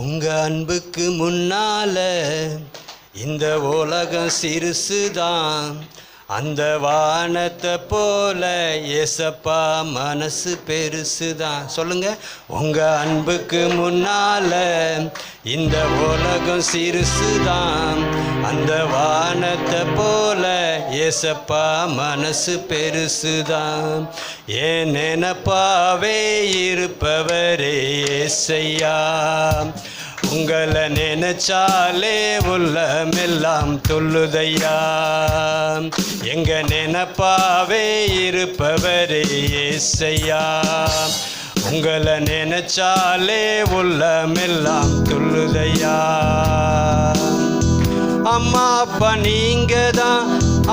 உங்க அன்புக்கு முன்னால இந்த உலகம் சிறுசுதான். அந்த வானத்தை போல ஏசப்பா மனசு பெருசுதான் சொல்லுங்க உங்க அன்புக்கு முன்னால இந்த உலகம் சிறுசுதான் அந்த வானத்தை போல ஏசப்பா மனசு பெருசுதான் ஏன் நினப்பாவே இருப்பவரே ஏசையா. உங்களை நினைச்சாலே உள்ளமெல்லாம் தொல்லுதையா எங்க நினப்பாவே இருப்பவரே ஏசையா? உங்களை நினைச்சாலே உள்ளமெல்லாம் துள்ளுதையா அம்மா அப்பா நீங்க தான்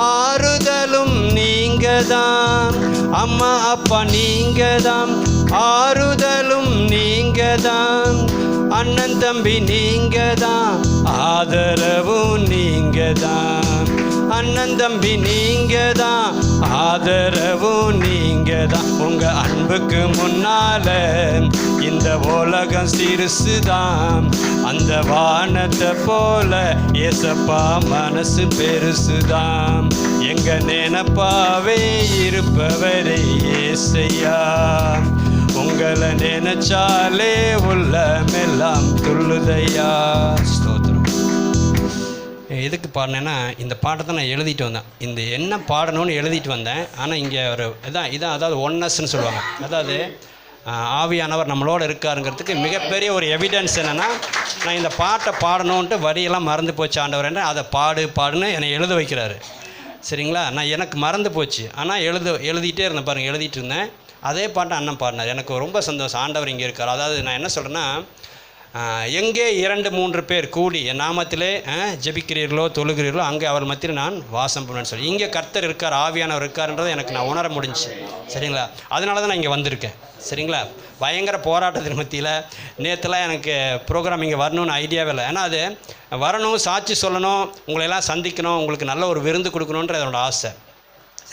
ஆறுதலும் நீங்க தான் அம்மா அப்பா நீங்க தான் ஆறுதலும் நீங்க தான் அண்ணன் தம்பி நீங்க தான் ஆதரவும் நீங்க தான் அண்ணன் தம்பி நீங்க தான் ஆதரவும் நீங்க தான் உங்க அன்புக்கு முன்னால இந்த உலகம் சிறுசுதான். அந்த வானத்தை போல ஏசப்பா மனசு பெருசுதான். எங்க நினப்பாவே இருப்பவரே ஏசையா. உங்களை நினைச்சாலே உள்ளமெல்லாம் துள்ளுதையா. ஸ்தோத்திரம். எதுக்கு பாடினேன்னா இந்த பாட்டை தான் நான் எழுதிட்டு வந்தேன். இந்த என்ன பாடணும்னு எழுதிட்டு வந்தேன். ஆனால் இங்கே ஒரு இதான் இதான் அதாவது ஒன்னஸ்ன்னு சொல்லுவாங்க. அதாவது ஆவியானவர் நம்மளோட இருக்காருங்கிறதுக்கு மிகப்பெரிய ஒரு எவிடன்ஸ் என்னென்னா நான் இந்த பாட்டை பாடணுன்ட்டு வரியெல்லாம் மறந்து போச்சு ஆண்டவர் அதை பாடு பாடுன்னு என்னை எழுத வைக்கிறாரு. சரிங்களா? நான் எனக்கு மறந்து போச்சு. ஆனால் எழுத எழுதிட்டே இருந்தேன் பாருங்கள் எழுதிட்டு இருந்தேன். அதே பாட்டை அண்ணன் பாடினார். எனக்கு ரொம்ப சந்தோஷம். ஆண்டவர் இங்கே இருக்கார். அதாவது நான் என்ன சொல்கிறேன்னா எங்கே இரண்டு மூன்று பேர் கூடி என் நாமத்திலே ஜபிக்கிறீர்களோ தொழுகிறீர்களோ அங்கே அவர் மத்தியில் நான் வாசம் பண்ணுவேன்னு சொல்லி. இங்கே கர்த்தர் இருக்கார் ஆவியானவர் இருக்காருன்றதை எனக்கு நான் உணர முடிஞ்சுச்சு. சரிங்களா? அதனால தான் நான் இங்கே வந்திருக்கேன். சரிங்களா? பயங்கர போராட்டத்தின் மத்தியில் நேற்றுலாம் எனக்கு ப்ரோக்ராம் இங்கே வரணும்னு ஐடியாவே இல்லை. ஏன்னா அது வரணும் சாட்சி சொல்லணும் உங்களை எல்லாம் சந்திக்கணும் உங்களுக்கு நல்ல ஒரு விருந்து கொடுக்கணுன்ற என்னோடய ஆசை.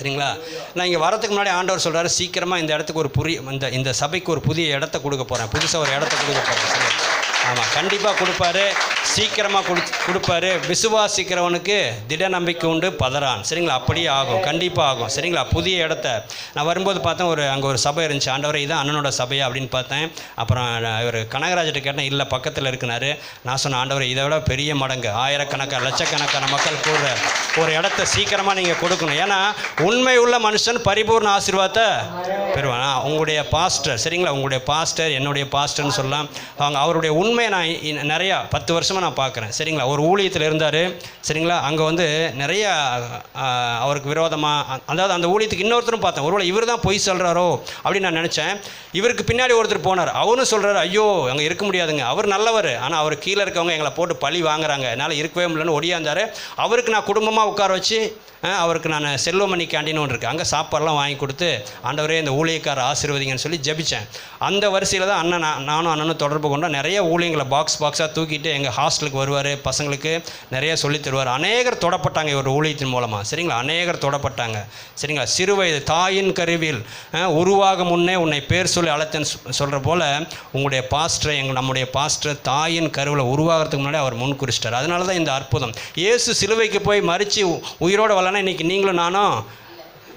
சரிங்களா? நான் இங்கே வரதுக்கு முன்னாடி ஆண்டவர் சொல்கிறாரு சீக்கிரமாக இந்த இடத்துக்கு ஒரு புரிய இந்த இந்த சபைக்கு ஒரு புதிய இடத்த கொடுக்க போகிறேன் புதுசாக ஒரு இடத்த கொடுக்க போகிறேன் சரி ஆமாம் கண்டிப்பாக கொடுப்பாரு. சீக்கிரமாக கொடு கொடுப்பாரு. விசுவாசிக்கிறவனுக்கு திட நம்பிக்கை உண்டு பதறான். சரிங்களா? அப்படியே ஆகும் கண்டிப்பாக ஆகும். சரிங்களா? புதிய இடத்த. நான் வரும்போது பார்த்தேன் ஒரு அங்கே ஒரு சபை இருந்துச்சு. ஆண்டவரை இதான் அண்ணனோட சபையா அப்படின்னு பார்த்தேன். அப்புறம் நான் இவர் கனகராஜர்கிட்ட கேட்டேன் இல்லை பக்கத்தில் இருக்குனாரு. நான் சொன்னேன் ஆண்டவரே இதை விட பெரிய மடங்கு. ஆயிரக்கணக்கான லட்சக்கணக்கான மக்கள் கூடுற ஒரு இடத்த சீக்கிரமாக நீங்கள் கொடுக்கணும். ஏன்னா உண்மை உள்ள மனுஷன் பரிபூர்ண ஆசீர்வாதத்தை பெறுவான். உங்களுடைய பாஸ்டர் சரிங்களா? உங்களுடைய பாஸ்டர் என்னுடைய பாஸ்டர்னு சொல்லலாம். அவங்க அவருடைய உண்மை இன்னுமே நான் நிறையா பத்து வருஷமாக நான் பார்க்குறேன். சரிங்களா? ஒரு ஊழியத்தில் இருந்தார். சரிங்களா? அங்கே வந்து நிறையா அவருக்கு விரோதமாக அதாவது அந்த ஊழியத்துக்கு இன்னொருத்தரும் பார்த்தேன். ஒருவேளை இவர் தான் பொய் சொல்கிறாரோ அப்படின்னு நான் நினச்சேன். இவருக்கு பின்னாடி ஒருத்தர் போனார். அவரும் சொல்கிறார் ஐயோ அங்கே இருக்க முடியாதுங்க. அவர் நல்லவர். ஆனால் அவர் கீழே இருக்கவங்க எங்களை போட்டு பழி வாங்குறாங்க. என்னால் இருக்கவே முடியலன்னு ஒடியாந்தார். அவருக்கு நான் குடும்பமாக உட்கார வச்சு அவருக்கு நான் செல்வமணி கேண்டீன் ஒன்று இருக்குது அங்கே சாப்பாடெல்லாம் வாங்கி கொடுத்து ஆண்டவரே இந்த ஊழியக்கார ஆசீர்வதிங்கன்னு சொல்லி ஜபித்தேன் அந்த வரிசையில் தான் அண்ணன் நான் நானும் அண்ணனும் தொடர்பு கொண்டோம். நிறைய ஊழியங்களை பாக்ஸ் பாக்ஸாக தூக்கிட்டு எங்கள் ஹாஸ்டலுக்கு வருவார் பசங்களுக்கு நிறைய சொல்லித் தருவார். அநேகர் தொடப்பட்டாங்க இவர் ஊழியத்தின் மூலமாக சரிங்களா? அநேகர் தொடப்பட்டாங்க. சரிங்களா? சிறு வயது தாயின் கருவில் உருவாக முன்னே உன்னை பேர் சொல்லி அழைத்தேன்னு சொல்கிற போல் உங்களுடைய பாஸ்டரை எங்கள் நம்முடைய பாஸ்டர் தாயின் கருவில் உருவாகிறதுக்கு முன்னாடி அவர் முன் குறிச்சிட்டார். அதனால தான் இந்த அற்புதம். இயேசு சிலுவைக்கு போய் மறித்து உயிரோடு வரலன்னா இன்றைக்கி நீங்களும் நானும்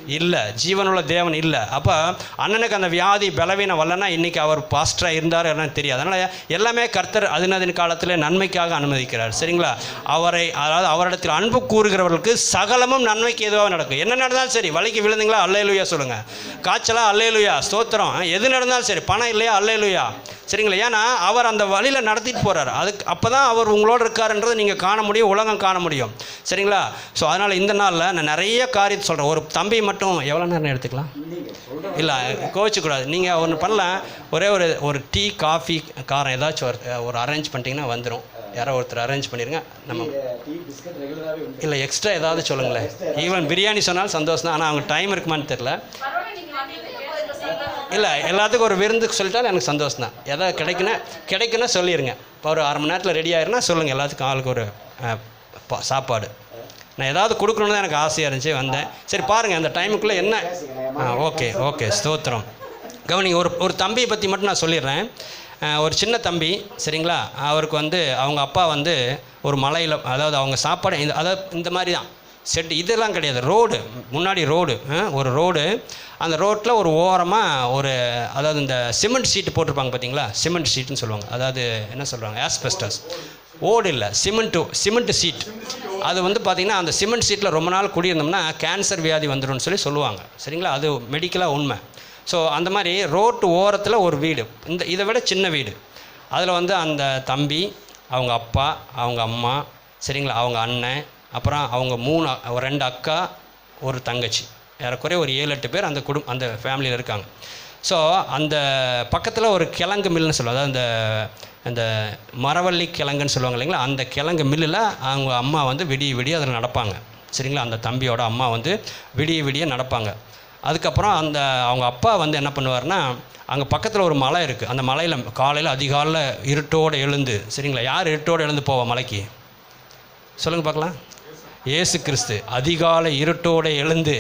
இல்லை ஜீவனுள்ள தேவன் இல்லை. அப்போ அண்ணனுக்கு அந்த வியாதி பலவீனம் வரலன்னா இன்றைக்கி அவர் பாஸ்டராக இருந்தார் என்னன்னு தெரியாது. அதனால் எல்லாமே கர்த்தர் அதினதின் காலத்தில் நன்மைக்காக அனுமதிக்கிறார். சரிங்களா? அவரை அதாவது அவரிடத்தில் அன்பு கூறுகிறவர்களுக்கு சகலமும் நன்மைக்கு எதுவாக நடக்கும். என்ன நடந்தாலும் சரி வலைக்கு விழுந்தீங்களா? அல்லையிலுயா சொல்லுங்கள் காய்ச்சலா? அல்லேலுயா? ஸ்தோத்திரம். எது நடந்தாலும் சரி பணம் இல்லையா? அல்லையிலுயா சரிங்களா? ஏன்னா அவர் அந்த வழியில் நடத்திட்டு போகிறார் அதுக்கு அப்போ தான் அவர் உங்களோட இருக்காருன்றதை நீங்கள் காண முடியும் உலகம் காண முடியும். சரிங்களா? ஸோ அதனால் இந்த நாளில் நான் நிறைய காரியத்தை சொல்கிறேன் ஒரு தம்பி மட்டும் எவ்வளோ நேரம் எடுத்துக்கலாம்? இல்லை கோவிச்சக்கூடாது. நீங்கள் ஒன்று பண்ணலாம் ஒரே ஒரு ஒரு டீ காஃபி காரம் ஏதாச்சும் ஒரு ஒரு அரேஞ்ச் பண்ணிட்டீங்கன்னா வந்துடும் யாரோ ஒருத்தர் அரேஞ்ச் பண்ணிடுங்க நம்ம இல்லை எக்ஸ்ட்ரா ஏதாவது சொல்லுங்களேன். ஈவன் பிரியாணி சொன்னாலும் சந்தோஷம் தான் ஆனால் அவங்க டைம் இருக்குமான்னு தெரில இல்லை எல்லாத்துக்கும் ஒரு விருந்துக்கு சொல்லிட்டாலும் எனக்கு சந்தோஷம் தான் எதாவது கிடைக்குன்னா கிடைக்குன்னா சொல்லிடுங்க இப்போ ஒரு அரை மணி நேரத்தில் ரெடி ஆயிருன்னா சொல்லுங்கள் எல்லாத்துக்கும் ஆளுக்கு ஒரு பா- சாப்பாடு. நான் ஏதாவது கொடுக்கணுன்னு தான் எனக்கு ஆசையாக இருந்துச்சு வந்தேன். சரி பாருங்கள் அந்த டைமுக்குள்ளே என்ன? ஆ ஓகே ஓகே ஸ்தோத்திரம். கவனிங்க ஒரு ஒரு தம்பியை பற்றி மட்டும் நான் சொல்லிடுறேன். ஒரு சின்ன தம்பி சரிங்களா? அவருக்கு வந்து அவங்க அப்பா வந்து ஒரு மலையில் அதாவது அவங்க சாப்பாடு இந்த அதாவது இந்த மாதிரி தான். செட்டு இதெல்லாம் கிடையாது. ரோடு முன்னாடி ரோடு ஒரு ரோடு. அந்த ரோட்டில் ஒரு ஓரமாக ஒரு அதாவது இந்த சிமெண்ட் ஷீட் போட்டிருப்பாங்க பார்த்தீங்களா சிமெண்ட் ஷீட்டுன்னு சொல்லுவாங்க. அதாவது என்ன சொல்கிறாங்க ஆஸ்பெஸ்டஸ் ஓடு இல்லை சிமெண்ட்டு சிமெண்ட்டு சீட். அது வந்து பார்த்திங்கன்னா அந்த சிமெண்ட் சீட்டில் ரொம்ப நாள் குடியிருந்தோம்னா கேன்சர் வியாதி வந்துடும்னு சொல்லி சொல்லுவாங்க. சரிங்களா? அது மெடிக்கலாக உண்மை. ஸோ அந்த மாதிரி ரோட்டு ஓரத்தில் ஒரு வீடு. இந்த இதை விட சின்ன வீடு. அதில் வந்து அந்த தம்பி அவங்க அப்பா அவங்க அம்மா சரிங்களா? அவங்க அண்ணன் அப்புறம் அவங்க மூணு ஒரு ரெண்டு அக்கா ஒரு தங்கச்சி. ஏறக்குறைய ஒரு ஏழு எட்டு பேர் அந்த குடும் அந்த ஃபேமிலியில் இருக்காங்க. ஸோ அந்த பக்கத்தில் ஒரு கிழங்கு மில்லுன்னு சொல்லுவாங்க. அதாவது அந்த அந்த மரவள்ளி கிழங்குன்னு சொல்லுவாங்க இல்லைங்களா? அந்த கிழங்கு மில்லில் அவங்க அம்மா வந்து விடிய விடிய அதில் நடப்பாங்க. சரிங்களா? அந்த தம்பியோட அம்மா வந்து விடிய விடிய நடப்பாங்க. அதுக்கப்புறம் அந்த அவங்க அப்பா வந்து என்ன பண்ணுவார்னா அங்கே பக்கத்தில் ஒரு மலை இருக்குது அந்த மலையில் காலையில் அதிகாலையில் இருட்டோடு எழுந்து சரிங்களா? யார் இருட்டோடு எழுந்து போவா மலைக்கு? சொல்லுங்கள் பார்க்கலாம். இயேசு கிறிஸ்து அதிகாலை இருட்டோடு எழுந்து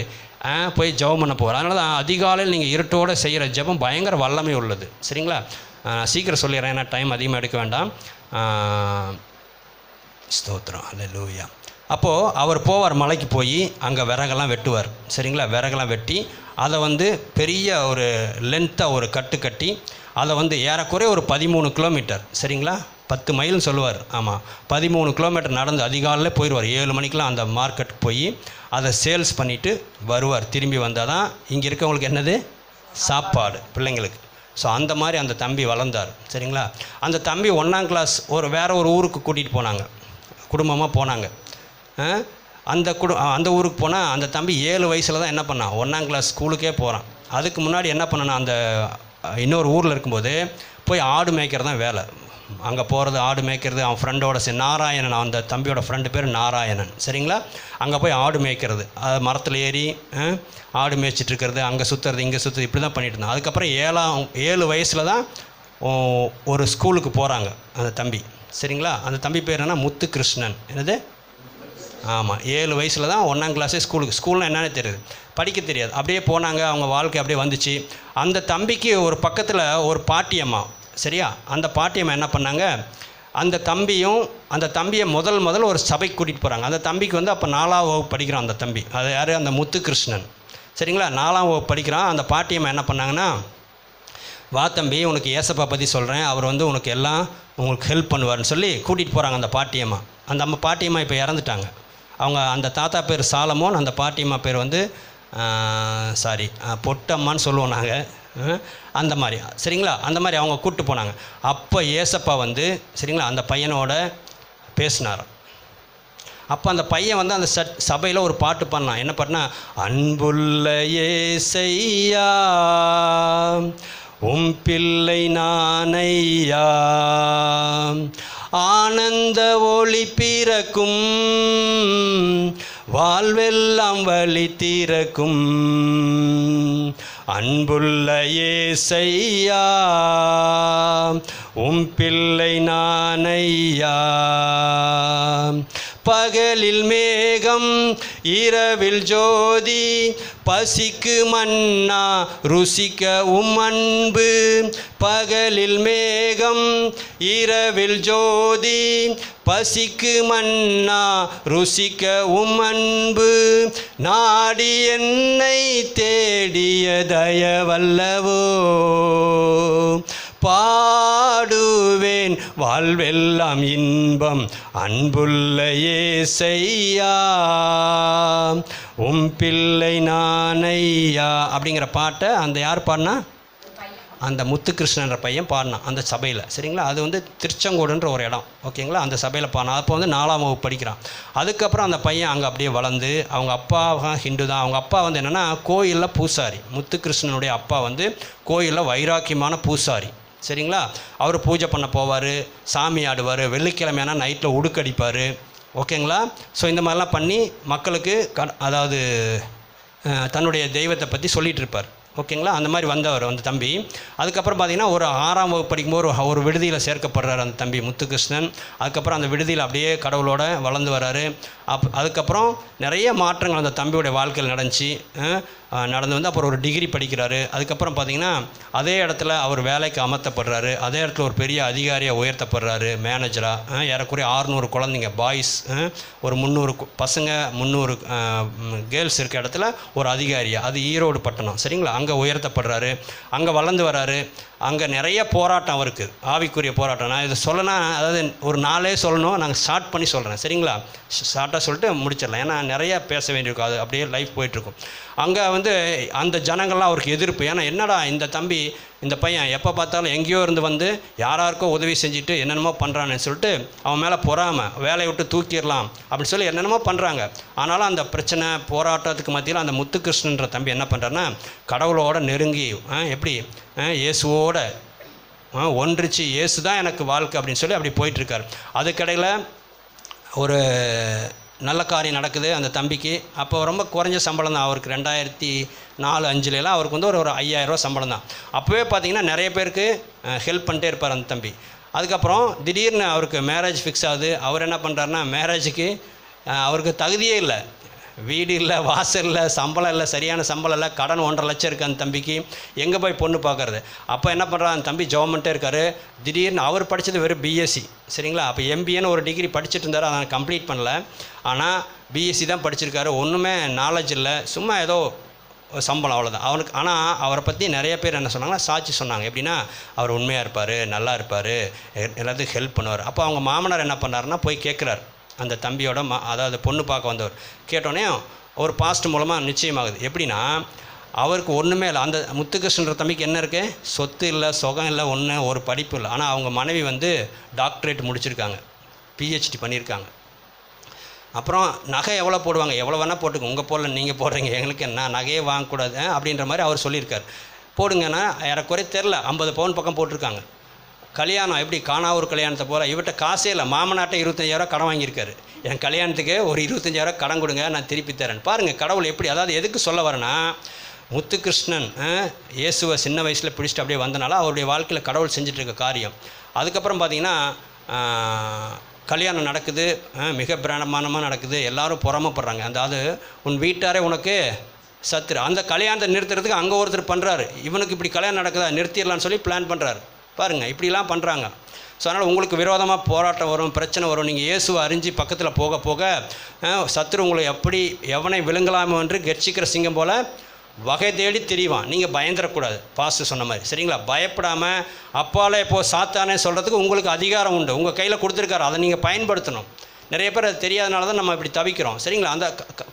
ஆ, போய் ஜெபம் பண்ண போகிறார் அதனால தான் அதிகாலையில் நீங்கள் இருட்டோடு செய்கிற ஜெபம் பயங்கர வல்லமை உள்ளது. சரிங்களா? சீக்கிரம் சொல்லிடுறேன் ஏன்னா டைம் அதிகமாக எடுக்க வேண்டாம். ஸ்தோத்திரம். அல்ல லூயா அப்போது அவர் போவார் மலைக்கு போய் அங்கே விறகெல்லாம் வெட்டுவார். சரிங்களா? விறகெல்லாம் வெட்டி அதை வந்து பெரிய ஒரு லென்த்தாக ஒரு கட்டு கட்டி அதை வந்து ஏறக்குறைய ஒரு பதிமூணு கிலோமீட்டர் சரிங்களா? பத்து மைல்னு சொல்லுவார். ஆமாம் பதிமூணு கிலோமீட்டர் நடந்து அதிகாலையில் போயிடுவார் ஏழு மணிக்கெலாம் அந்த மார்க்கெட்டுக்கு போய் அதை சேல்ஸ் பண்ணிவிட்டு வருவார். திரும்பி வந்தால் தான் இங்கே இருக்கவங்களுக்கு என்னது? சாப்பாடு பிள்ளைங்களுக்கு. ஸோ அந்த மாதிரி அந்த தம்பி வளர்ந்தார். சரிங்களா? அந்த தம்பி ஒன்றாம் கிளாஸ் ஒரு வேறு ஒரு ஊருக்கு கூட்டிகிட்டு போனாங்க. குடும்பமாக போனாங்க. அந்த குடு அந்த ஊருக்கு போனால் அந்த தம்பி ஏழு வயசில் தான் என்ன பண்ணான் ஒன்றாம் கிளாஸ் ஸ்கூலுக்கே போகிறான் அதுக்கு முன்னாடி என்ன பண்ணனா அந்த இன்னொரு ஊரில் இருக்கும்போது போய் ஆடு மேய்க்கிறது தான் வேலை. அங்கே போகிறது ஆடு மேய்க்கிறது அவன் ஃப்ரெண்டோட சே நாராயணன் அந்த தம்பியோட ஃப்ரெண்டு பேர் நாராயணன். சரிங்களா? அங்கே போய் ஆடு மேய்க்கிறது. அது மரத்தில் ஏறி ஆடு மேய்ச்சிட்டு இருக்கிறது அங்கே சுற்றுறது இங்கே சுற்றுறது இப்படி தான் பண்ணிட்டு இருந்தான். அதுக்கப்புறம் ஏழாம் ஏழு வயசில் தான் ஒரு ஸ்கூலுக்கு போகிறாங்க அந்த தம்பி. சரிங்களா? அந்த தம்பி பேர் என்ன முத்து கிருஷ்ணன் என்னது? ஆமாம் ஏழு வயசில் தான் ஒன்றாம் கிளாஸே ஸ்கூலுக்கு ஸ்கூல்னால் என்னென்னு தெரியுது. படிக்க தெரியாது. அப்படியே போனாங்க அவங்க வாழ்க்கை அப்படியே வந்துச்சு. அந்த தம்பிக்கு ஒரு பக்கத்தில் ஒரு பாட்டியம்மா. சரியா? அந்த பாட்டியம் என்ன பண்ணாங்க? அந்த தம்பியும் அந்த தம்பியை முதல் முதல்ல ஒரு சபைக்கு கூட்டிகிட்டு போகிறாங்க அந்த தம்பிக்கு வந்து அப்போ நாலாம் வகுப்பு படிக்கிறான் அந்த தம்பி. அது யார்? அந்த முத்துகிருஷ்ணன். சரிங்களா? நாலாம் வகுப்பு படிக்கிறான். அந்த பாட்டியம் என்ன பண்ணாங்கன்னா வா தம்பி உனக்கு ஏசப்பா பற்றி சொல்கிறேன் அவர் வந்து உனக்கு எல்லாம் உங்களுக்கு ஹெல்ப் பண்ணுவார்னு சொல்லி கூட்டிகிட்டு போகிறாங்க அந்த பாட்டியம்மா அந்த அம்மா பாட்டியம்மா இப்போ இறந்துட்டாங்க. அவங்க அந்த தாத்தா பேர் சாலமோன். அந்த பாட்டியம்மா பேர் வந்து சாரி பொட்டம்மான்னு சொல்லுவோம் நாங்கள் அந்த மாதிரி. சரிங்களா? அந்த மாதிரி அவங்க கூப்பிட்டு போனாங்க. அப்போ ஏசப்பா வந்து சரிங்களா அந்த பையனோட பேசினார். அப்போ அந்த பையன் வந்து அந்த சட் சபையில் ஒரு பாட்டு பாடினான். என்ன பாட்டுனா அன்புள்ள ஏசையா உம் பிள்ளை நானையா ஆனந்த ஒளி பிறக்கும் வாழ்வெல்லாம் வழி திறக்கும் அன்புள்ள ஏசையா உம் பிள்ளை நானையா பகலில் மேகம் இரவில் ஜோதி பசிக்கு மன்னா ருசிக்க உம் அன்பு. பகலில் மேகம் இரவில் ஜோதி பசிக்கு மன்னா ருசிக்க உம் அன்பு. நாடி என்னை தேடிய தயவல்லவோ பாடுவேன். வாழ்வெல்லாம் இன்பம். அன்புள்ள ஏசையா. உம் பிள்ளை நானையா. அப்படிங்கிற பாட்டை அந்த யார் பாடினா? அந்த முத்துகிருஷ்ணன்ற பையன் பாடினான் அந்த சபையில். சரிங்களா? அது வந்து திருச்செங்கோடுன்ற ஒரு இடம். ஓகேங்களா? அந்த சபையில் பாடினான் அப்போ வந்து நாலாம் வகுப்பு படிக்கிறான். அதுக்கப்புறம் அந்த பையன் அங்கே அப்படியே வளர்ந்து அவங்க அப்பா ஹிந்து தான். அவங்க அப்பா வந்து என்னென்னா கோயிலில் பூசாரி. முத்துகிருஷ்ணனுடைய அப்பா வந்து கோயிலில் வைராக்கியமான பூசாரி. சரிங்களா? அவர் பூஜை பண்ண போவார் சாமி ஆடுவார் வெள்ளிக்கிழமையான நைட்டில் உடுக்கடிப்பார். ஓகேங்களா? ஸோ இந்த மாதிரிலாம் பண்ணி மக்களுக்கு க அதாவது தன்னுடைய தெய்வத்தை பற்றி சொல்லிகிட்டு இருப்பார் ஓகேங்களா? அந்த மாதிரி வந்தவர் அந்த தம்பி. அதுக்கப்புறம் பார்த்தீங்கன்னா ஒரு ஆறாம் வகுப்பு படிக்கும்போது ஒரு ஒரு விடுதியில் சேர்க்கப்படுறார் அந்த தம்பி முத்துகிருஷ்ணன். அதுக்கப்புறம் அந்த விடுதியில் அப்படியே கடவுளோட வளர்ந்து வராரு. அப் அதுக்கப்புறம் நிறைய மாற்றங்கள் அந்த தம்பியோடைய வாழ்க்கையில் நடந்துச்சு. நடந்து வந்து அப்புறம் ஒரு டிகிரி படிக்கிறாரு. அதுக்கப்புறம் பார்த்தீங்கன்னா அதே இடத்துல அவர் வேலைக்கு அமர்த்தப்படுறாரு. அதே இடத்துல ஒரு பெரிய அதிகாரியாக உயர்த்தப்படுறாரு மேனேஜராக ஏறக்குறைய ஆறுநூறு குழந்தைங்க பாய்ஸ் ஒரு முந்நூறு பசங்க முந்நூறு கேர்ள்ஸ் இருக்க இடத்துல ஒரு அதிகாரியாக அது ஈரோடு பட்டணம் சரிங்களா? அங்கே உயர்த்தப்படுறாரு. அங்கே வளர்ந்து வராரு. அங்கே நிறைய போராட்டம் அவருக்கு ஆவிக்குரிய போராட்டம். நான் இதை சொல்லனா அதாவது ஒரு நாளே சொல்லணும் நாங்கள் ஸ்டார்ட் பண்ணி சொல்கிறேன் சரிங்களா? ஷார்ட்டாக சொல்லிட்டு முடிச்சிடலாம். ஏன்னா நிறைய பேச வேண்டியிருக்கும். அது அப்படியே லைஃப் போயிட்டுருக்கும். அங்கே வந்து அந்த ஜனங்கள்லாம் அவருக்கு எதிர்ப்பு. ஏன்னா என்னடா இந்த தம்பி இந்த பையன் எப்போ பார்த்தாலும் எங்கேயோ இருந்து வந்து யாராருக்கோ உதவி செஞ்சுட்டு என்னென்னமோ பண்ணுறான்னு சொல்லிட்டு அவன் மேலே பொறாமல் வேலையை விட்டு தூக்கிடலாம் அப்படின்னு சொல்லி என்னென்னமோ பண்ணுறாங்க ஆனாலும் அந்த பிரச்சனை போராட்டத்துக்கு மத்தியில் அந்த முத்துகிருஷ்ணன்ற தம்பி என்ன பண்ணுறாருன்னா கடவுளோட நெருங்கி ஆ, எப்படி இயேசுவோட ஒன்றிச்சு இயேசு தான் எனக்கு வாழ்க்கை அப்படின்னு சொல்லி அப்படி போயிட்டுருக்காரு. அதுக்கடையில் ஒரு நல்ல காரியம் நடக்குது அந்த தம்பிக்கு. அப்போ ரொம்ப குறைஞ்ச சம்பளம் தான் அவருக்கு ரெண்டாயிரத்தி நாலு அஞ்சுலலாம் அவருக்கு வந்து ஒரு ஒரு ஐயாயிரரூவா சம்பளம் தான். அப்போவே பார்த்தீங்கன்னா நிறைய பேருக்கு ஹெல்ப் பண்ணிட்டே இருப்பார் அந்த தம்பி. அதுக்கப்புறம் திடீர்னு அவருக்கு மேரேஜ் ஃபிக்ஸ் ஆகுது. அவர் என்ன பண்ணுறாருன்னா மேரேஜுக்கு அவருக்கு தகுதியே இல்லை. வீடு இல்லை வாசல் இல்லை சம்பளம் இல்லை சரியான சம்பளம் இல்லை கடன் ஒன்றரை லட்சம் இருக்குது அந்த தம்பிக்கு. எங்கே போய் பொண்ணு பார்க்கறது அப்போ என்ன பண்ணுறாரு அந்த தம்பி ஜெபம் இருக்காரு. திடீர்னு அவர் படித்தது வெறும் பிஎஸ்சி சரிங்களா? அப்போ எம்பிஏன்னு ஒரு டிகிரி படிச்சுட்டு இருந்தார். அதை கம்ப்ளீட் பண்ணல. ஆனால் பிஎஸ்சி தான் படிச்சிருக்காரு. ஒன்றுமே நாலேஜ் இல்லை. சும்மா ஏதோ சம்பளம் அவ்வளோதான் அவனுக்கு ஆனால் அவரை பற்றி நிறைய பேர் என்ன சொன்னாங்கன்னா சாட்சி சொன்னாங்க. எப்படின்னா அவர் உண்மையாக இருப்பார் நல்லா இருப்பார் எல்லாத்துக்கும் ஹெல்ப் பண்ணுவார். அப்போ அவங்க மாமனார் என்ன பண்ணாருன்னா போய் கேட்குறாரு அந்த தம்பியோட மா அதாவது பொண்ணு பார்க்க வந்தவர். கேட்டோடனே ஒரு பாஸ்ட் மூலமாக நிச்சயமாகுது. எப்படின்னா அவருக்கு ஒன்றுமே இல்லை. அந்த முத்துகிருஷ்ணன்ற தம்பிக்கு என்ன இருக்குது சொத்து இல்லை சுகம் இல்லை ஒன்று ஒரு படிப்பு இல்லை. ஆனால் அவங்க மனைவி வந்து டாக்டரேட் முடிச்சிருக்காங்க. பிஹெச்டி பண்ணியிருக்காங்க. அப்புறம் நகை எவ்வளோ போடுவாங்க? எவ்வளோ வேணால் போட்டுங்க உங்கள் போடல நீங்கள் போடுறீங்க. எங்களுக்கு என்ன? நகையே வாங்கக்கூடாது. அப்படின்ற மாதிரி அவர் சொல்லியிருக்கார். போடுங்கன்னா ஏறக்குறைய தெரில ஐம்பது பவுன் பக்கம் போட்டிருக்காங்க. கல்யாணம் எப்படி? காணாவூர் கல்யாணத்தை போல் இவர்கிட்ட காசே இல்லை. மாமனாட்ட இருபத்தஞ்சாயிரம் கடன் வாங்கியிருக்காரு. என் கல்யாணத்துக்கு ஒரு இருபத்தஞ்சாயிரம் கடன் கொடுங்க. நான் திருப்பி தரேன். பாருங்கள் கடவுள் எப்படி அதாவது எதுக்கு சொல்ல வரேன்னா முத்துகிருஷ்ணன் இயேசுவை சின்ன வயசில் பிடிச்சிட்டு அப்படியே வந்தனால அவருடைய வாழ்க்கையில் கடவுள் செஞ்சிட்ருக்க இருக்க காரியம். அதுக்கப்புறம் பார்த்தீங்கன்னா கல்யாணம் நடக்குது மிக பிரமாண்டமாக நடக்குது எல்லாரும் பொறாமப்படுறாங்க. அதாவது உன் வீட்டாரே உனக்கு சத்துரு. அந்த கல்யாணத்தை நிறுத்துறதுக்கு அங்கே ஒருத்தர் பண்ணுறாரு இவனுக்கு இப்படி கல்யாணம் நடக்குதா நிறுத்திடலான்னு சொல்லி பிளான் பண்ணுறாரு பாருங்கள் இப்படிலாம் பண்ணுறாங்க ஸோ அதனால் உங்களுக்கு விரோதமாக போராட்டம் வரும் பிரச்சனை வரும். நீங்கள் இயேசுவை அறிஞ்சு பக்கத்தில் போக போக சத்துரு உங்களை எப்படி எவனை விழுங்கலாமோ என்று கர்ச்சிக்கிற சிங்கம் போல் வகை தேடி திரிவான். நீங்கள் பயந்துடக்கூடாது பாஸ்டர் சொன்ன மாதிரி. சரிங்களா? பயப்படாமல் அப்பாலே இப்போது சாத்தானே சொல்கிறதுக்கு உங்களுக்கு அதிகாரம் உண்டு. உங்கள் கையில் கொடுத்துருக்காரு. அதை நீங்கள் பயன்படுத்தணும். நிறைய பேர் அது தெரியாதனால தான் நம்ம இப்படி தவிக்கிறோம். சரிங்களா? அந்த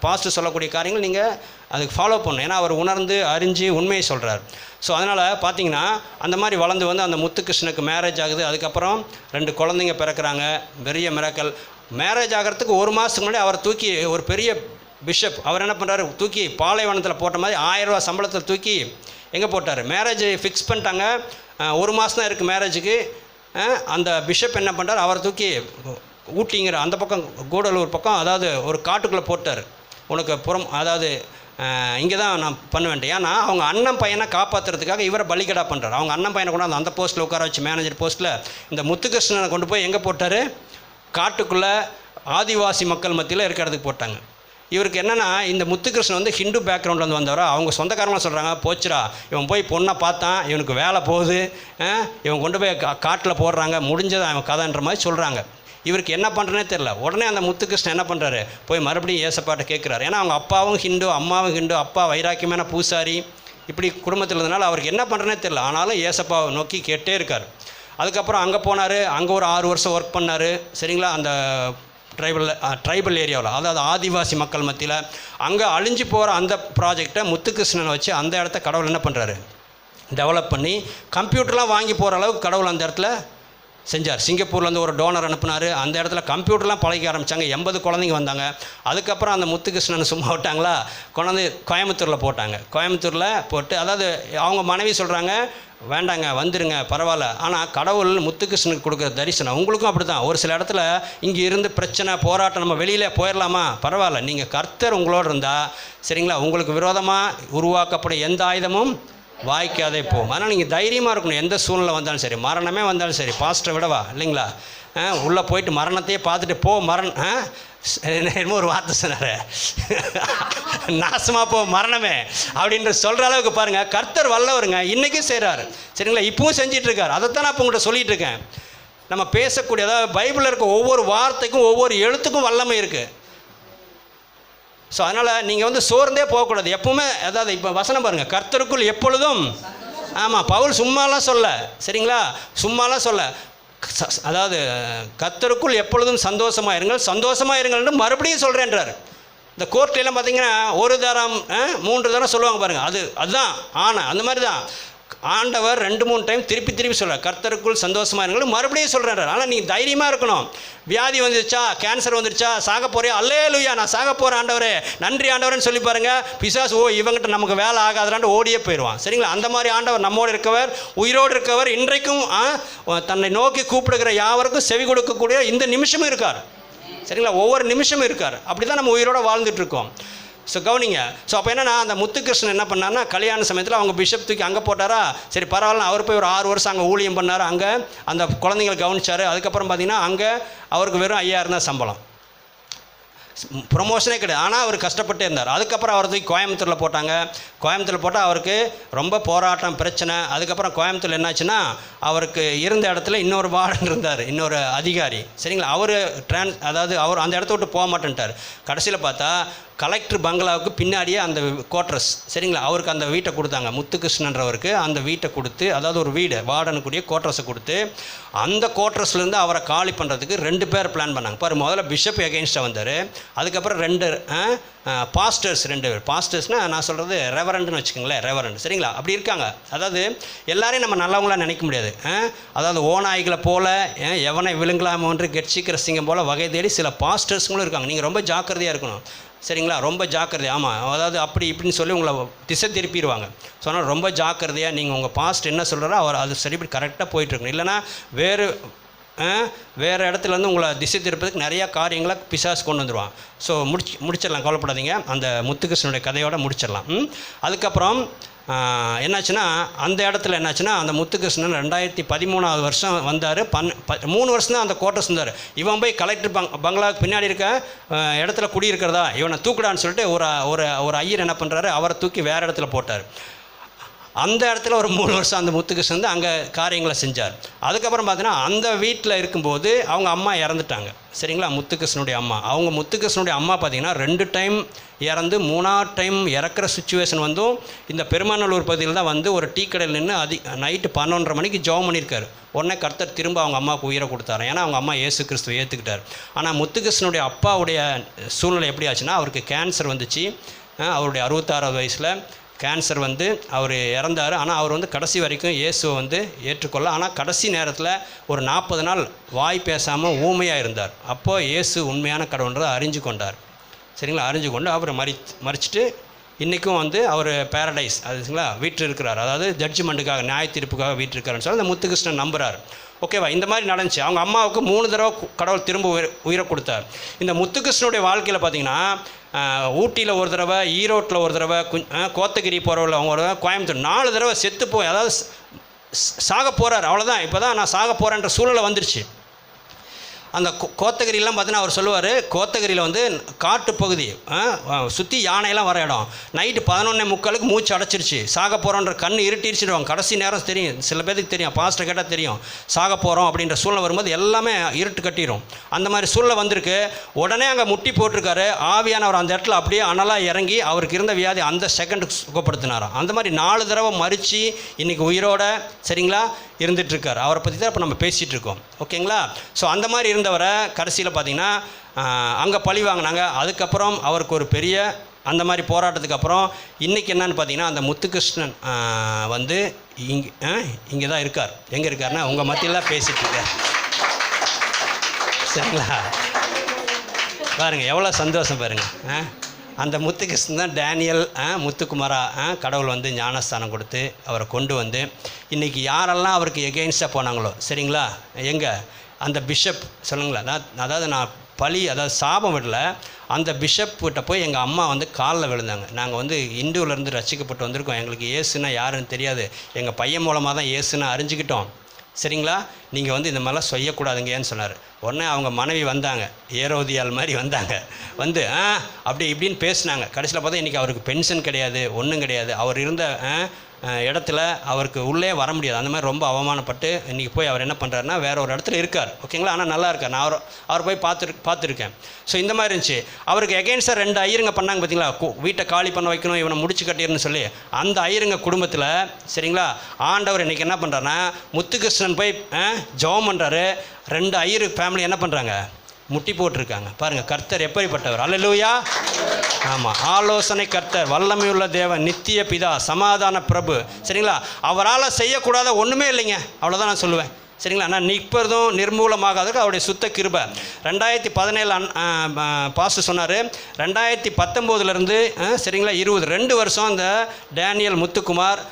பாஸ்டர் சொல்லக்கூடிய காரியங்கள் நீங்கள் அதுக்கு ஃபாலோ பண்ணணும். ஏன்னா அவர் உணர்ந்து அறிஞ்சு உண்மையை சொல்கிறார் ஸோ அதனால் பார்த்தீங்கன்னா அந்த மாதிரி வளர்ந்து வந்து அந்த முத்துகிருஷ்ணனுக்கு மேரேஜ் ஆகுது. அதுக்கப்புறம் ரெண்டு குழந்தைங்க பிறக்கிறாங்க. பெரிய மிராக்கல் மேரேஜ் ஆகிறதுக்கு ஒரு மாதத்துக்கு முன்னாடி அவரை தூக்கி ஒரு பெரிய பிஷப் அவர் என்ன பண்ணுறாரு தூக்கி பாலைவனத்தில் போட்ட மாதிரி ஆயிரம் சம்பளத்தில் தூக்கி எங்கே போட்டார்? மேரேஜ் ஃபிக்ஸ் பண்ணிட்டாங்க. ஒரு மாதம் தான் இருக்குது மேரேஜுக்கு அந்த பிஷப் என்ன பண்ணுறார் அவரை தூக்கி ஊட்டிங்கிற அந்த பக்கம் கூடலூர் பக்கம் அதாவது ஒரு காட்டுக்குள்ளே போட்டார். உனக்கு புறம் அதாவது இங்கே தான் நான் பண்ணுவேன் ஏன்னா அவங்க அண்ணன் பையனை காப்பாற்றுறதுக்காக இவரை பலிகடா பண்ணுறாரு அவங்க அண்ணன் பையனை கொண்டு அந்த அந்த போஸ்ட்டில் உட்கார வச்சு மேனேஜர் போஸ்ட்டில் இந்த முத்துகிருஷ்ணனை கொண்டு போய் எங்கே போட்டார்? காட்டுக்குள்ளே ஆதிவாசி மக்கள் மத்தியில் இருக்கிறதுக்கு போட்டாங்க. இவருக்கு என்னென்னா இந்த முத்துகிருஷ்ணன் வந்து ஹிந்து பேக்ரவுண்டில் வந்து வந்தவரா? அவங்க சொந்தக்காரங்களாம் சொல்கிறாங்க போச்சுடா இவன் போய் பொண்ணை பார்த்தான் இவனுக்கு வேலை போகுது இவன் கொண்டு போய் கா காட்டில் போடுறாங்க முடிஞ்சது அவன் கதைன்ற மாதிரி சொல்கிறாங்க இவருக்கு என்ன பண்ணுறனே தெரில உடனே அந்த முத்துகிருஷ்ணன் என்ன பண்ணுறாரு போய் மறுபடியும் ஏசப்பாட்டை கேட்குறாரு ஏன்னா அவங்க அப்பாவும் ஹிந்து அம்மாவும் ஹிந்து அப்பா வைராக்கியமான பூசாரி இப்படி குடும்பத்தில் இருந்தனால அவருக்கு என்ன பண்ணுறனே தெரில ஆனாலும் ஏசப்பாவை நோக்கி கேட்டே இருக்கார். அதுக்கப்புறம் அங்கே போனார் அங்கே ஒரு ஆறு வருஷம் ஒர்க் பண்ணார். சரிங்களா? அந்த ட்ரைபல் ட்ரைபல் ஏரியாவில் அதாவது ஆதிவாசி மக்கள் மத்தியில் அங்கே அழிஞ்சு போகிற அந்த ப்ராஜெக்டை முத்துகிருஷ்ணனை வச்சு அந்த இடத்த கடவுள் என்ன பண்ணுறாரு டெவலப் பண்ணி கம்ப்யூட்டர்லாம் வாங்கி போகிற அளவுக்கு கடவுள் அந்த இடத்துல செஞ்சார். சிங்கப்பூர்லேருந்து ஒரு டோனர் அனுப்புனார். அந்த இடத்துல கம்ப்யூட்டர்லாம் பழக ஆரம்பித்தாங்க எண்பது குழந்தைங்க வந்தாங்க. அதுக்கப்புறம் அந்த முத்துகிருஷ்ணன் சும்மா விட்டாங்களா? கொண்டாந்து கோயம்புத்தூரில் போட்டாங்க. கோயம்புத்தூரில் போட்டு அதாவது அவங்க மனைவி சொல்கிறாங்க வேண்டாங்க வந்துருங்க பரவாயில்ல. ஆனால் கடவுள் முத்துகிருஷ்ணனுக்கு கொடுக்குற தரிசனம் உங்களுக்கும் அப்படி தான் ஒரு சில இடத்துல இங்கே இருந்து பிரச்சனை போராட்டம் நம்ம வெளியில் போயிடலாமா பரவாயில்ல. நீங்கள் கர்த்தர் உங்களோட இருந்தால் சரிங்களா? உங்களுக்கு விரோதமாக உருவாக்கப்படும் எந்த ஆயுதமும் வாய்க்காதே போகும். அதனால் நீங்கள் தைரியமாக இருக்கணும். எந்த சூழ்நிலை வந்தாலும் சரி மரணமே வந்தாலும் சரி பாஸ்ட்டை விடவா இல்லைங்களா? உள்ளே போயிட்டு மரணத்தையே பார்த்துட்டு போ மரண் என்னமோ ஒரு வார்த்தை சொன்னார். நாசமாக போ மரணமே அப்படின்ற சொல்கிற அளவுக்கு பாருங்கள் கர்த்தர் வல்லவருங்க இன்றைக்கும் செய்கிறாரு சரிங்களா? இப்பவும் செஞ்சிட்ருக்கார். அதைத்தான் நான் இப்போ உங்கள்கிட்ட சொல்லிகிட்டு இருக்கேன். நம்ம பேசக்கூடிய அதாவது பைபிளில் இருக்க ஒவ்வொரு வார்த்தைக்கும் ஒவ்வொரு எழுத்துக்கும் வல்லமை இருக்குது ஸோ அதனால் நீங்கள் வந்து சோர்ந்தே போகக்கூடாது. எப்பவுமே அதாவது இப்போ வசனம் பாருங்கள் கர்த்தருக்குள் எப்பொழுதும் ஆமாம் பவுல் சும்மாலாம் சொல்ல சரிங்களா? சும்மாலாம் சொல்ல அதாவது கர்த்தருக்குள் எப்பொழுதும் சந்தோஷமாக இருங்கள் சந்தோஷமாக இருங்கள்னு மறுபடியும் சொல்கிறேன்றார் இந்த கோர்ட்லாம் பார்த்தீங்கன்னா ஒரு தரம் ஆ, மூன்று தரம் சொல்லுவாங்க பாருங்கள் அது அதுதான் ஆனால் அந்த மாதிரி தான் ஆண்டவர் ரெண்டு மூணு டைம் திருப்பி திருப்பி சொல்கிறார் கர்த்தருக்குள் சந்தோஷமாக இருங்கள். மறுபடியும் சொல்கிறாரு ஆனால் நீங்கள் தைரியமாக இருக்கணும். வியாதி வந்துருச்சா? கேன்சர் வந்துருச்சா? சாக போறியா? அல்லே லுயா நான் சாக போகிற ஆண்டவரே. நன்றி ஆண்டவர்னு சொல்லி பாருங்கள் பிசாஸ் ஓ இவங்கிட்ட நமக்கு வேலை ஆகாதான்ட்டு ஓடியே போயிடுவான் சரிங்களா? அந்த மாதிரி ஆண்டவர் நம்மோடு இருக்கவர் உயிரோடு இருக்கவர். இன்றைக்கும் தன்னை நோக்கி கூப்பிடுகிற யாவருக்கும் செவி கொடுக்கக்கூடிய இந்த நிமிஷமும் இருக்கார். சரிங்களா? ஒவ்வொரு நிமிஷமும் இருக்கார். அப்படி தான் நம்ம உயிரோட வாழ்ந்துட்டு இருக்கோம். ஸோ கவனிங்க. ஸோ அப்போ என்னன்னா அந்த முத்துகிருஷ்ணன் என்ன பண்ணார்னா கல்யாண சமயத்தில் அவங்க பிஷப் தூக்கி அங்கே போட்டாரா? சரி பரவாயில்ல அவர் போய் ஒரு ஆறு வருஷம் அங்கே ஊழியம் பண்ணார். அங்கே அந்த குழந்தைங்களை கவனிச்சார். அதுக்கப்புறம் பார்த்தீங்கன்னா அங்கே அவருக்கு வெறும் ஐயாயிரம் தான் சம்பளம். ப்ரொமோஷனே கிடையாது. ஆனால் அவர் கஷ்டப்பட்டே இருந்தார். அதுக்கப்புறம் அவர் தூக்கி கோயம்புத்தூரில் போட்டாங்க. கோயம்புத்தூரில் போட்டால் அவருக்கு ரொம்ப போராட்டம் பிரச்சனை. அதுக்கப்புறம் கோயம்புத்தூரில் என்னாச்சுன்னா அவருக்கு இருந்த இடத்துல இன்னொரு வார்டன் இருந்தார். இன்னொரு அதிகாரி. சரிங்களா? அவர் ட்ரான்ஸ் அதாவது அவர் அந்த இடத்த விட்டு போக மாட்டேன்ட்டார். கடைசியில் பார்த்தா கலெக்டர் பங்களாவுக்கு பின்னாடியே அந்த கோட்ரஸ் சரிங்களா? அவருக்கு அந்த வீட்டை கொடுத்தாங்க. முத்துகிருஷ்ணன்றவருக்கு அந்த வீட்டை கொடுத்து அதாவது ஒரு வீடு வார்டனுக்குரிய கோட்ரஸை கொடுத்து அந்த கோட்ரஸ்லேருந்து அவரை காலி பண்ணுறதுக்கு ரெண்டு பேர் பிளான் பண்ணாங்க. பாரு முதல்ல பிஷப் எகெயின்ஸ்டாக வந்தார். அதுக்கப்புறம் ரெண்டு பாஸ்டர்ஸ் ரெண்டு பேர். பாஸ்டர்ஸ்னால் நான் சொல்கிறது ரெவரண்ட்னு வச்சுக்கோங்களேன் ரெவரண்ட் சரிங்களா? அப்படி இருக்காங்க. அதாவது எல்லாரையும் நம்ம நல்லவங்களா நினைக்க முடியாது. ஆ? அதாவது ஓநாய்களை போல் எவனை விழுங்கலாமோன்று கெட்சிக்கிற சிங்கம் போல் வகை தேடி சில பாஸ்டர்ஸுங்களும் இருக்காங்க. நீங்கள் ரொம்ப ஜாக்கிரதையாக இருக்கணும். சரிங்களா? ரொம்ப ஜாக்கிரதை. ஆமாம் அதாவது அப்படி இப்படின்னு சொல்லி உங்களை திசை திருப்பிடுவாங்க. ஸோ அதனால் ரொம்ப ஜாக்கிரதையாக நீங்கள் உங்கள் பாஸ்ட் என்ன சொல்கிறாரோ அவர் அது சரிப்படி கரெக்டாக போயிட்டுருக்கணும். இல்லைன்னா வேறு வேறு இடத்துல இருந்து உங்களை திசை திருப்பதுக்கு நிறையா காரியங்களை பிசாஸ் கொண்டு வந்துடுவான் ஸோ முடிச்சு முடிச்சிடலாம். கவலைப்படாதீங்க. அந்த முத்துகிருஷ்ணனுடைய கதையோட முடிச்சிடலாம். அதுக்கப்புறம் என்னாச்சுன்னா அந்த இடத்துல என்னாச்சுன்னா அந்த முத்துகிருஷ்ணன் ரெண்டாயிரத்தி பதிமூணாவது வருஷம் வந்தார். பன் ப மூணு வருஷம் தான் அந்த கோட்டர்ஸ் இருந்தார் இவன் போய் கலெக்டர் பங் பங்களாவுக்கு பின்னாடி இருக்க இடத்துல குடியிருக்கிறதா இவனை தூக்குடான்னு சொல்லிட்டு ஒரு ஒரு ஒரு ஐயர் என்ன பண்ணுறாரு அவரை தூக்கி வேறு இடத்துல போட்டார். அந்த இடத்துல ஒரு மூணு வருஷம் அந்த முத்துகிருஷ்ணன் வந்து அங்கே காரியங்களை செஞ்சார். அதுக்கப்புறம் பார்த்தீங்கன்னா அந்த வீட்டில் இருக்கும்போது அவங்க அம்மா இறந்துட்டாங்க. சரிங்களா? முத்துகிருஷ்ணனுடைய அம்மா. அவங்க முத்துகிருஷ்ணனுடைய அம்மா பார்த்தீங்கன்னா ரெண்டு டைம் இறந்து மூணாவது டைம் இறக்குற சுச்சுவேஷன் வந்தும் இந்த பெருமாநல்லூர் பகுதியில் தான் வந்து ஒரு டீ கடையில் நின்று அதி நைட்டு பன்னொன்றரை மணிக்கு ஜோம் பண்ணியிருக்காரு. உடனே கர்த்தர் திரும்ப அவங்க அம்மாவுக்கு உயிரை கொடுத்தாரு. ஏன்னா அவங்க அம்மா ஏசு கிறிஸ்துவை ஏற்றுக்கிட்டார் ஆனால் முத்துகிருஷ்ணனுடைய அப்பாவுடைய சூழ்நிலை எப்படி ஆச்சுன்னா அவருக்கு கேன்சர் வந்துச்சு. அவருடைய அறுபத்தாறாவது வயசில் கேன்சர் வந்து அவர் இறந்தார். ஆனால் அவர் வந்து கடைசி வரைக்கும் இயேசுவை வந்து ஏற்றுக்கொள்ள ஆனால் கடைசி நேரத்தில் ஒரு நாற்பது நாள் வாய் பேசாமல் ஊமையாக இருந்தார். அப்போது இயேசு உண்மையான கடவுன்றதை அறிஞ்சு கொண்டார். சரிங்களா? அறிஞ்சு கொண்டு அவர் மறி மறிச்சிட்டு இன்றைக்கும் வந்து அவர் பேரடைஸ் அதுங்களா? வீட்டில் இருக்கிறார் அதாவது ஜட்ஜ்மெண்ட்டுக்காக நியாய தீர்ப்புக்காக வீட்டில் இருக்காருன்னு சொல்லி அந்த முத்துகிருஷ்ணன் நம்புறார். ஓகேவா இந்த மாதிரி நடந்துச்சு. அவங்க அம்மாவுக்கு மூணு தடவை கடவுள் திரும்ப உயிர் உயிரை கொடுத்தார். இந்த முத்துகிருஷ்ணனுடைய வாழ்க்கையில் பார்த்தீங்கன்னா ஊட்டியில் ஒரு தடவை ஈரோட்டில் ஒரு தடவை குஞ் கோத்தகிரி போகிறவங்கள அவங்க ஒரு தடவை கோயம்புத்தூர் நாலு தடவை செத்து போய் அதாவது சாக போகிறார் அவ்வளோதான் இப்போ தான் நான் சாக போகிறேன்ற சூழ்நிலை வந்துருச்சு. அந்த கோ- கோத்தகிரிலாம் பார்த்தீங்கன்னா அவர் சொல்லுவார் கோத்தகிரியில் வந்து காட்டு பகுதி சுற்றி யானையெல்லாம் வர இடம். நைட்டு பதினொன்னே முக்காலுக்கு மூச்சு அடைச்சிருச்சு. சாக போகிறோன்ற கண் இருட்டிருச்சிடுவாங்க கடைசி நேரம் தெரியும். சில பேருக்கு தெரியும். பாஸ்ட்டை கேட்டால் தெரியும். சாக போகிறோம் அப்படின்ற சூழ்நிலை வரும்போது எல்லாமே இருட்டு கட்டிடும் அந்த மாதிரி சூழ்நிலை வந்திருக்கு. உடனே அங்கே முட்டி போட்டிருக்காரு. ஆவியானவர் அந்த இடத்துல அப்படியே அனலாக இறங்கி அவருக்கு இருந்த வியாதி அந்த செகண்டுக்கு சுகப்படுத்தினாராம். அந்த மாதிரி நாலு தடவை மறித்து இன்னைக்கு உயிரோட சரிங்களா? இருந்துட்டு இருக்கார் அவரை பற்றி தான் இப்போ நம்ம பேசிகிட்டு இருக்கோம் ஓகேங்களா? ஸோ அந்த மாதிரி இருந்தவரை கடைசியில் பார்த்தீங்கன்னா அங்கே பழி வாங்கினாங்க. அதுக்கப்புறம் அவருக்கு ஒரு பெரிய அந்த மாதிரி போராட்டத்துக்கு அப்புறம் இன்றைக்கி என்னன்னு பார்த்தீங்கன்னா அந்த முத்துகிருஷ்ணன் வந்து இங்கே இங்கே தான் இருக்கார். எங்கே இருக்காருன்னா உங்கள் மத்தியில் தான் பேசிகிட்டு இருக்கார். சரிங்களா? பாருங்கள் எவ்வளோ சந்தோஷம் பாருங்கள் ஆ? அந்த முத்துகிருஷ்ணன் தான் டேனியல் ஆ, முத்துக்குமாரா ஆ, கடவுள் வந்து ஞானஸ்தானம் கொடுத்து அவரை கொண்டு வந்து இன்றைக்கி யாரெல்லாம் அவருக்கு எகெயின்ஸ்டாக போனாங்களோ சரிங்களா? எங்கே? அந்த பிஷப் சொல்லுங்களேன். நான் அதாவது நான் பழி அதாவது சாபம் விடல அந்த பிஷப் கிட்ட போய் எங்கள் அம்மா வந்து காலில் விழுந்தாங்க. நாங்கள் வந்து இந்துவிலேருந்து ரசிக்கப்பட்டு வந்திருக்கோம். எங்களுக்கு ஏசுனா யாருன்னு தெரியாது. எங்கள் பையன் மூலமாக தான் ஏசுன்னு அறிஞ்சிக்கிட்டோம். சரிங்களா? நீங்கள் வந்து இந்த மாதிரிலாம் செய்யக்கூடாதுங்கன்னு சொன்னார். உடனே அவங்க மனைவி வந்தாங்க. ஏரோதியால் மாதிரி வந்தாங்க. வந்து ஆ அப்படி இப்படின்னு பேசினாங்க. கடைசியில் பார்த்தா இன்றைக்கி அவருக்கு பென்ஷன் கிடையாது ஒன்றும் கிடையாது. அவர் இருந்த இடத்துல அவருக்கு உள்ளே வர முடியாது. அந்த மாதிரி ரொம்ப அவமானப்பட்டு இன்றைக்கி போய் அவர் என்ன பண்ணுறாருன்னா வேற ஒரு இடத்துல இருக்கார். ஓகேங்களா? ஆனால் நல்லா இருக்கார். நான் அவர் அவர் போய் பார்த்துரு பார்த்துருக்கேன். ஸோ இந்த மாதிரி இருந்துச்சு. அவருக்கு எகெயின்ஸ்டாக ரெண்டு ஐயருங்க பண்ணாங்க பார்த்தீங்களா கு- வீட்டை காலி பண்ண வைக்கணும் இவனை முடிச்சு கட்டிடணும்னு சொல்லி. அந்த ஐயருங்க குடும்பத்தில் சரிங்களா? ஆண்டவர் இன்றைக்கி என்ன பண்ணுறாருன்னா முத்துகிருஷ்ணன் போய் ஜெபம் பண்ணுறாரு ரெண்டு ஐயரு ஃபேமிலி என்ன பண்ணுறாங்க முட்டி போட்டிருக்காங்க. பாருங்கள் கர்த்தர் எப்படிப்பட்டவர்? அல்லலூயா ஆமாம் ஆலோசனை கர்த்தர் வல்லமையுள்ள தேவன் நித்திய பிதா சமாதான பிரபு. சரிங்களா? அவரால் செய்யக்கூடாத ஒன்றுமே இல்லைங்க. அவ்வளோதான் நான் சொல்லுவேன். சரிங்களா? நான் நிற்பதும் நிர்மூலமாகாததுக்கு அவருடைய சுத்த கிருபை. ரெண்டாயிரத்தி பதினேழு அன் பாஸ்டர் சொன்னார் ரெண்டாயிரத்தி பத்தொம்போதுலேருந்து சரிங்களா இருபது ரெண்டு வருஷம் அந்த டேனியல் முத்துக்குமார்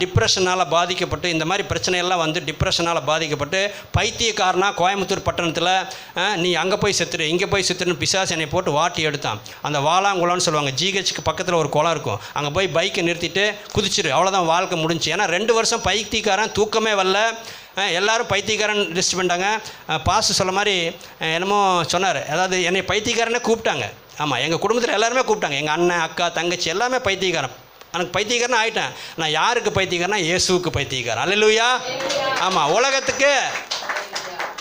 டிப்ரெஷனால் பாதிக்கப்பட்டு இந்த மாதிரி பிரச்சனையெல்லாம் வந்து டிப்ரெஷனால் பாதிக்கப்பட்டு பைத்தியக்காரனாக கோயம்புத்தூர் பட்டணத்தில் நீ அங்கே போய் செத்துரு இங்கே போய் செத்துருன்னு பிசாசு என்னை போட்டு வாட்டி எடுத்தான். அந்த வாலாங்குளம்னு சொல்லுவாங்க ஜிஹெச்சுக்கு பக்கத்தில் ஒரு குளம் இருக்கும். அங்கே போய் பைக்கை நிறுத்திட்டு குதிச்சிரு அவ்வளோதான் வாழ்க்கை முடிஞ்சு. ஏன்னா ரெண்டு வருஷம் பைத்தியக்காரன் தூக்கமே வரல. எல்லாரும் பைத்தியக்காரன் லிஸ்ட் பண்ணிட்டாங்க. பாஸ்ட் சொல்ல மாதிரி என்னமோ சொன்னார். அதாவது என்னை பைத்தியக்காரனே கூப்பிட்டாங்க. ஆமாம் எங்கள் குடும்பத்தில் எல்லாருமே கூப்பிட்டாங்க. எங்கள் அண்ணன் அக்கா தங்கச்சி எல்லாமே பைத்தியக்காரன். எனக்கு பைத்தியக்காரன் ஆகிட்டேன் நான் யாருக்கு பைத்தியக்காரனா? இயேசுக்கு பைத்தியக்காரன். அல்லேலூயா ஆமாம் உலகத்துக்கு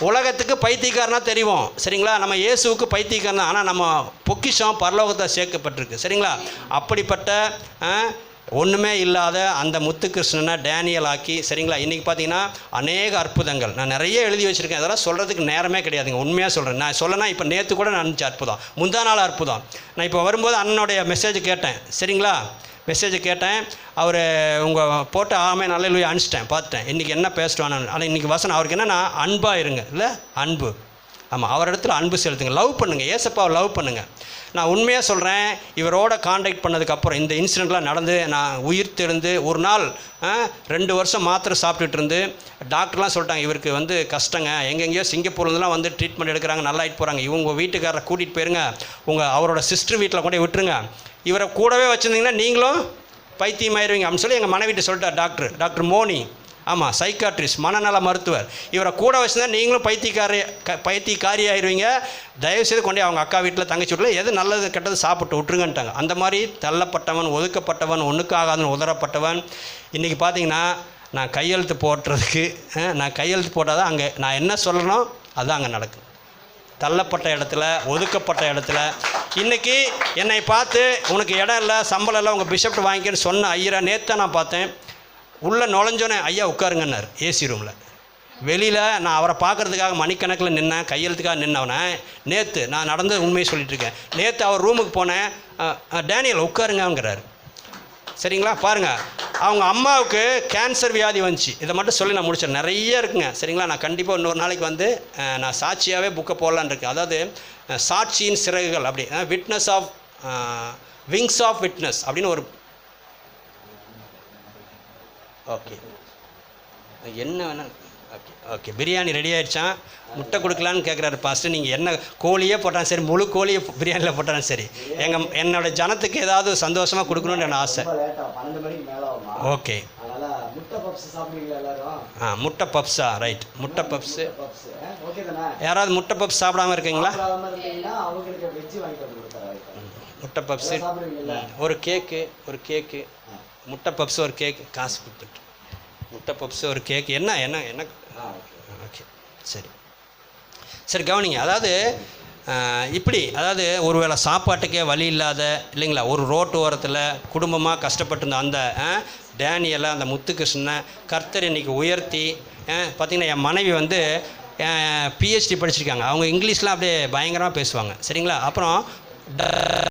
உலகத்துக்கு பைத்தியக்காரனாக தெரியும் சரிங்களா? நம்ம இயேசுவுக்கு பைத்தியக்காரன். தான் ஆனால் நம்ம பொக்கிஷம் பரலோகத்தை சேர்க்கப்பட்டிருக்கு. சரிங்களா? அப்படிப்பட்ட ஒன்றுமே இல்லாத அந்த முத்துகிருஷ்ணனை டேனியல் ஆக்கி சரிங்களா? இன்றைக்கி பார்த்தீங்கன்னா அநேக அற்புதங்கள். நான் நிறைய எழுதி வச்சுருக்கேன். அதெல்லாம் சொல்கிறதுக்கு நேரமே கிடையாதுங்க. உண்மையாக சொல்கிறேன் நான் சொல்லனா இப்போ நேற்று கூட நான் நடந்துச்சு அற்புதம். முந்தா நாள் அற்புதம். நான் இப்போ வரும்போது அண்ணனுடைய மெசேஜ் கேட்டேன். சரிங்களா? மெசேஜ் கேட்டேன். அவர் உங்கள் போட்டு ஆமே நல்ல அனுப்பிச்சிட்டேன். பார்த்துட்டேன் இன்றைக்கி என்ன பேசிட்டுவானு ஆனால் இன்றைக்கி வசனம். அவருக்கு என்னன்னா அன்பாக இருங்க. இல்லை? அன்பு. ஆமாம் அவரிடத்தில் இடத்துல அன்பு செலுத்துங்க. லவ் பண்ணுங்கள் ஏசப்பாவை லவ் பண்ணுங்கள் நான் உண்மையாக சொல்கிறேன் இவரோட காண்டாக்ட் பண்ணதுக்கப்புறம் இந்த இன்சிடெண்ட்லாம் நடந்து நான் உயிர் ஒரு நாள் ரெண்டு வருஷம் மாத்திரை சாப்பிட்டுட்டு இருந்து டாக்டர்லாம் சொல்லிட்டாங்க இவருக்கு வந்து கஷ்டங்க. எங்கெங்கேயோ சிங்கப்பூர்லேருந்துலாம் வந்து ட்ரீட்மெண்ட் எடுக்கிறாங்க நல்லாயிட்டு போகிறாங்க இவங்க வீட்டுக்காரரை கூட்டிகிட்டு போயிருங்க. உங்கள் அவரோட சிஸ்டர் வீட்டில் கூட விட்டுருங்க. இவரை கூடவே வச்சுருந்தீங்கன்னா நீங்களும் பைத்தியமாயிருவீங்க அப்படின்னு சொல்லி எங்கள் மனைவிட்டு சொல்லிட்டார் டாக்டர் டாக்டர் மோனி ஆமாம் சைக்காட்ரிஸ்ட் மனநல மருத்துவர். இவரை கூட வச்சுருந்தா நீங்களும் பைத்தியக்காரி க பைத்தியக்காரி ஆயிடுவீங்க தயவுசெய்து கொண்டு அவங்க அக்கா வீட்டில் தங்கச்சி வீட்டில் எது நல்லது கெட்டது சாப்பிட்டு விட்டுருங்கன்ட்டாங்க. அந்த மாதிரி தள்ளப்பட்டவன் ஒதுக்கப்பட்டவன் ஒன்றுக்காகாதவன் உதறப்பட்டவன். இன்றைக்கி பார்த்தீங்கன்னா நான் கையெழுத்து போடுறதுக்கு நான் கையெழுத்து போட்டால் தான் அங்கே நான் என்ன சொல்லணும் அதுதான் அங்கே நடக்கும் தள்ளப்பட்ட இடத்துல ஒதுக்கப்பட்ட இடத்துல. இன்றைக்கி என்னை பார்த்து உனக்கு இடம் இல்லை சம்பளம் இல்லை உங்கள் பிஷப்ட் வாங்கிக்கன்னு சொன்ன ஐயரை நேற்று நான் பார்த்தேன். உள்ளே நுழைஞ்சோன்னே ஐயா உட்காருங்கன்னார் ஏசி ரூமில் வெளியில் நான் அவரை பார்க்கறதுக்காக மணிக்கணக்கில் நின்னேன் கையெழுத்துக்காக நின்னவனே. நேற்று நான் நடந்த உண்மையை சொல்லிட்டு இருக்கேன். நேற்று அவர் ரூமுக்கு போனேன் டேனியல் உட்காருங்கிறார் சரிங்களா? பாருங்கள் அவங்க அம்மாவுக்கு கேன்சர் வியாதி வந்துச்சு. இதை மட்டும் சொல்லி நான் முடிச்சேன் நிறைய இருக்குங்க. சரிங்களா? நான் கண்டிப்பாக இன்னொரு நாளைக்கு வந்து நான் சாட்சியாகவே புக்கை போடலான்னு இருக்கேன். அதாவது சாட்சியின் சிறகுகள் அப்படி witness of wings of witness அப்படின்னு ஒரு ஓகே என்ன வேணா ஓகே ஓகே பிரியாணி ரெடி ஆயிடுச்சான் முட்டை கொடுக்கலான்னு கேட்குறாரு பாஸ்ட்டு நீங்கள் என்ன கோழியே போட்டாலும் சரி முழு கோழியை பிரியாணியில் போட்டாலும் சரி எங்கள் என்னோட ஜனத்துக்கு ஏதாவது சந்தோஷமாக கொடுக்கணும்னு எனக்கு ஆசை. ஓகே ஆ முட்டை பப்ஸா ரைட் முட்டை பப்ஸு யாராவது முட்டை பப்ஸ் சாப்பிடாம இருக்கீங்களா? முட்டை பப்ஸு ஒரு கேக்கு ஒரு கேக்கு முட்டை பப்ஸ் ஒரு கேக்கு காசு கொடுத்துட்டு. முட்டை பப்ஸ் ஒரு கேக்கு என்ன என்ன என்ன? ஓகே சரி. சரி கவனிங்க. அதாவது இப்படி அதாவது ஒருவேளை சாப்பாட்டுக்கே வழி இல்லாத இல்லைங்களா ஒரு ரோட்டு ஓரத்தில் குடும்பமாக கஷ்டப்பட்டிருந்த அந்த ஆஹ், டேனியலை அந்த முத்துகிருஷ்ணனை கர்த்தர் இன்னைக்கு உயர்த்தி பார்த்தீங்கன்னா என் மனைவி வந்து பிஹெச்டி படிச்சிருக்காங்க. அவங்க இங்கிலீஷ்லாம் அப்படியே பயங்கரமாக பேசுவாங்க. சரிங்களா? அப்புறம்